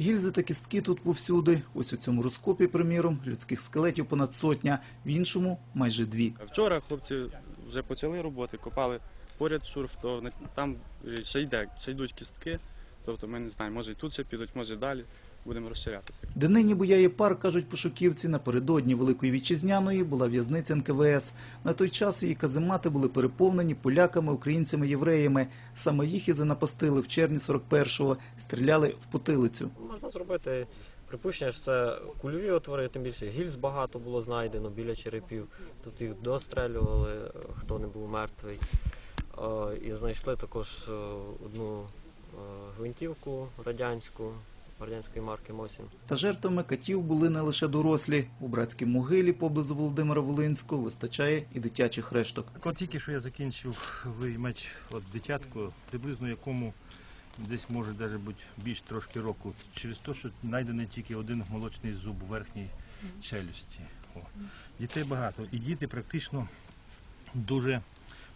Гільзи та кістки тут повсюди. Ось у цьому розкопі, приміром, людських скелетів понад сотня, в іншому – майже дві. Вчора хлопці вже почали роботи, копали поряд шурф, то там ще йде, ще йдуть кістки. Тобто ми не знаємо, може і тут ще підуть, може далі. Будемо розширятися. Де нині буяє парк, кажуть пошуківці, напередодні Великої Вітчизняної була в'язниця НКВС. На той час її каземати були переповнені поляками, українцями, євреями. Саме їх і занапастили в червні 41-го, стріляли в потилицю. Можна зробити припущення, що це кульові отвори, тим більше гільз багато було знайдено біля черепів. Тут їх дострелювали, хто не був мертвий. Е, І знайшли також е, одну гвинтівку радянську, радянської марки Мосін. Та жертвами катів були не лише дорослі. У братській могилі поблизу Володимира Волинського вистачає і дитячих решток. От тільки що я закінчив виймач от дитятку, приблизно якому десь може навіть бути більш трошки року, через те, що знайдений тільки один молочний зуб у верхній челюсті. О. Дітей багато, і діти практично дуже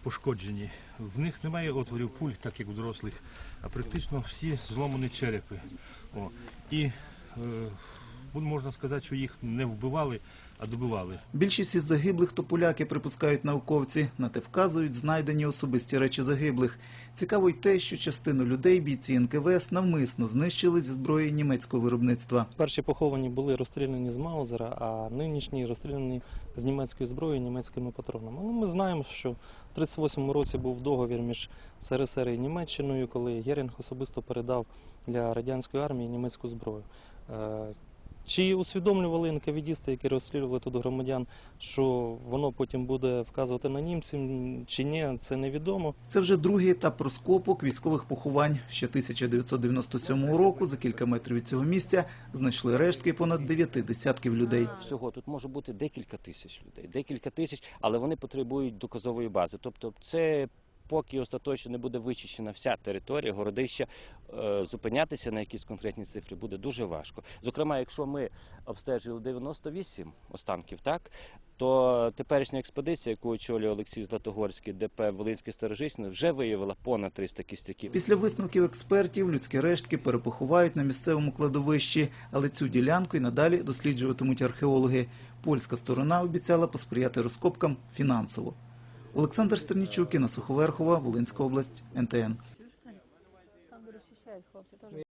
пошкоджені. В них немає отворів пуль, так як у дорослих, а практично всі зломані черепи. О. І е, можна сказати, що їх не вбивали, а добивали. Більшість із загиблих то поляки, припускають науковці. На те вказують знайдені особисті речі загиблих. Цікаво й те, що частину людей бійці НКВС навмисно знищили зі зброї німецького виробництва. Перші поховані були розстріляні з Маузера, а нинішні розстріляні з німецької зброї німецькими патронами. Але ми знаємо, що в 38-му році був договір між СРСР і Німеччиною, коли Герінг особисто передав для радянської армії німецьку зброю. Чи усвідомлювали НКВДісти, які розстрілювали тут громадян, що воно потім буде вказувати на німців чи ні, це невідомо. Це вже другий етап розкопок військових поховань. Ще 1997 року, за кілька метрів від цього місця, знайшли рештки понад дев'яти десятків людей. Всього тут може бути декілька тисяч людей, декілька тисяч, але вони потребують доказової бази. Тобто, це поки остаточно не буде вичищена вся територія городища, е, зупинятися на якісь конкретні цифри буде дуже важко. Зокрема, якщо ми обстежили 98 останків, так то теперішня експедиція, яку очолює Олексій Златогорський, ДП Волинське Сторожичне, вже виявила понад 300 кістяків. Після висновків експертів людські рештки перепоховають на місцевому кладовищі, але цю ділянку і надалі досліджуватимуть археологи. Польська сторона обіцяла посприяти розкопкам фінансово. Олександр Стернічук, Інна Суховерхова, Волинська область, НТН.